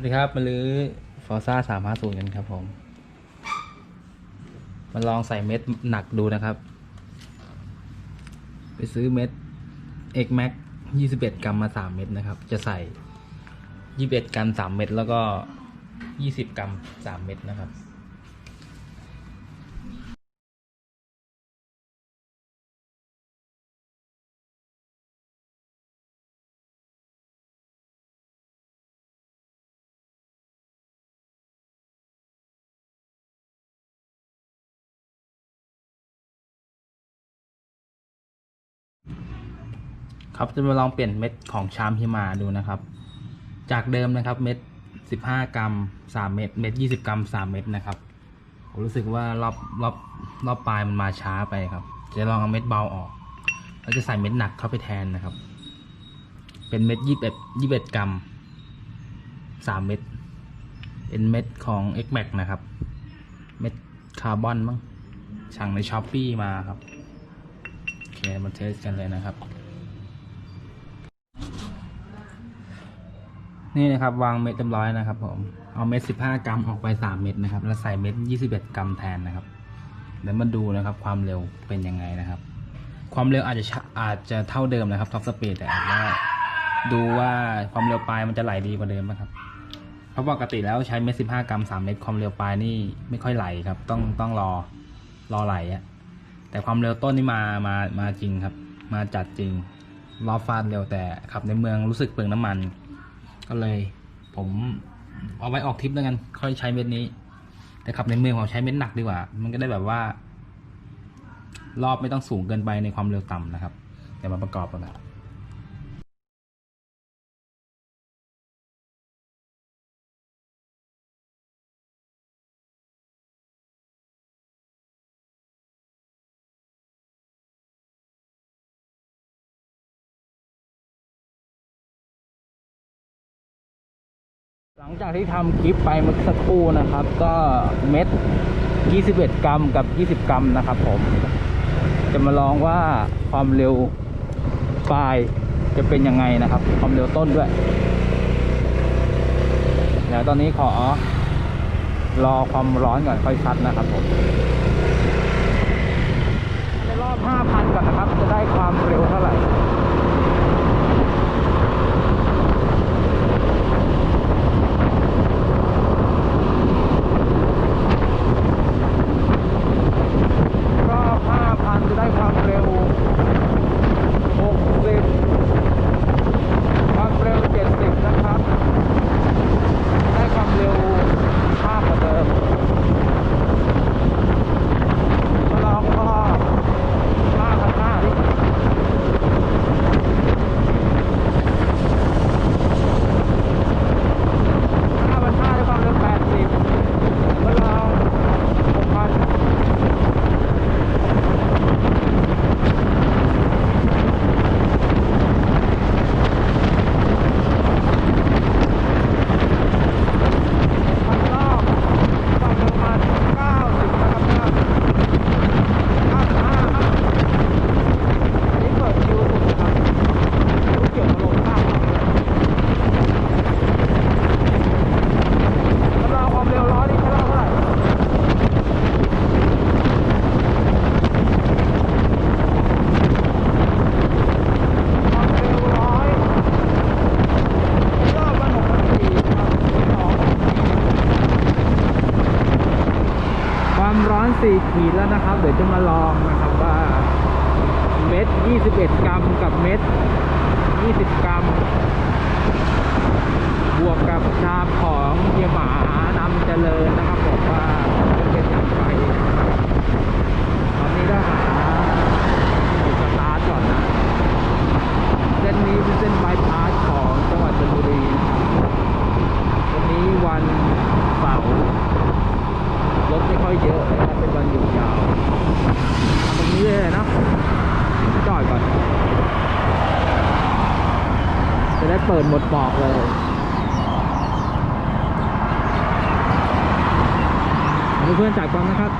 วัสดีครับ มาลื้อฟอร์ซ่าสามห้าศูนย์กันครับผม มาลองใส่เม็ดหนักดูนะครับ ไปซื้อเม็ด X Max ยี่สิบเอ็ดกรัมมาสามเม็ดนะครับ จะใส่ยี่สิบเอ็ดกรัมสามเม็ดแล้วก็ยี่สิบกรัมสามเม็ดนะครับ ครับจะมาลองเปลี่ยนเม็ดของชามฮิมาดูนะครับ จากเดิมนะครับเม็ดสิบห้ากรัมสามเม็ดเม็ดยี่สิบกรัมสามเม็ดนะครับผมรู้สึกว่ารอบรอบรอบปลายมันมาช้าไปครับ จะลองเอาเม็ดเบาออกแล้วจะใส่เม็ดหนักเข้าไปแทนนะครับ เป็นเม็ดยี่สิบเอ็ดยี่สิบเอ็ดกรัมสามเม็ดเป็นเม็ดของ X Max นะครับ เม็ดคาร์บอนมั้งสั่งในช้อปปีมาครับ โอเคมาเทสกันเลยนะครับ นี่นะครับวางเม็ดเต็มร้อยนะครับผมเอาเม็ดสิบห้ากรัมออกไปสามเม็ดนะครับ แล้วใส่เม็ดยี่สิบเอ็ดกรัมแทนนะครับเดี๋ยวมาดูนะครับ ความเร็วเป็นยังไงนะครับ ความเร็วอาจจะอาจจะเท่าเดิมนะครับท็อปสปีดแต่อาจจะดูว่าความเร็วปลายมันจะไหลดีกว่าเดิมไหมครับเพราะปกติแล้วใช้เม็ดสิบห้ากรัมสามเม็ดความเร็วปลายนี่ไม่ค่อยไหลครับ ต้องต้องรอรอไหลอะแต่ความเร็วต้นนี่มามามาจริงครับ มาจัดจริงรอฟาดเร็วแต่ขับในเมืองรู้สึกเปลืองน้ำมัน ก็เลย ผมเอาไว้ออกทริปแล้วกัน ค่อยใช้เม็ดนี้ แต่ขับในเมืองผมใช้เม็ดหนักดีกว่า มันก็ได้แบบว่า รอบไม่ต้องสูงเกินไปในความเร็วต่ำนะครับ เดี๋ยวมาประกอบกันนะ ลังจากที่ทำคลิปไปเมื่อสักครู่นะครับ ก็เม็ด 21 กรัมกับ 20 กรัมนะครับ ผม จะมาลองว่าความเร็วปลายจะเป็นยังไงนะครับ ความเร็วต้นด้วยเดี๋ยวตอนนี้ขอรอความร้อนก่อนค่อยชัดนะครับผมในรอบ 5,000 ก่อนนะครับจะได้ความเร็วเท่าไหร่ รอบ 5,000 จะได้ความเร็ว 60 ความเร็ว 70 นะครับ ได้ความเร็วมากกว่าเดิมมาลองก็5,500ดิ5,500ได้ความเร็ว 80มาลอง6,000 พันรอบฝั่งประมาณเก้าสิบนะครับเก้าสิบเก้าสิบห้าครับอันนี้เปิดคิวสุดนะครับคิวเกี่ยวกับลมข้ามครับแล้วเราความเร็วร้อยนี่ใช้เท่าไหร่ความเร็วร้อยรอบละหกพันสี่ครับสอง ความร้อน 4 ขีดแล้วนะครับ เดี๋ยวจะมาลองนะครับว่าเม็ด 21 กรัมกับเม็ด 20 กรัม บวกกับชามของเฮียหมานำเจริญนะครับบอกว่าจะเป็นอย่างไรนะครับตอนนี้ก็หาจุดสตาร์ทก่อนนะ เส้นนี้เป็นเส้นบายพาสของจังหวัดชลบุรี วันนี้วันเสาร์ รถไม่ค่อยเยอะนะครับเป็นวันหยุดยาวตรงนี้เลยนะจอดก่อน จะได้ เปิดหมดปอกเลยเพื่อนจากกล้องนะครับ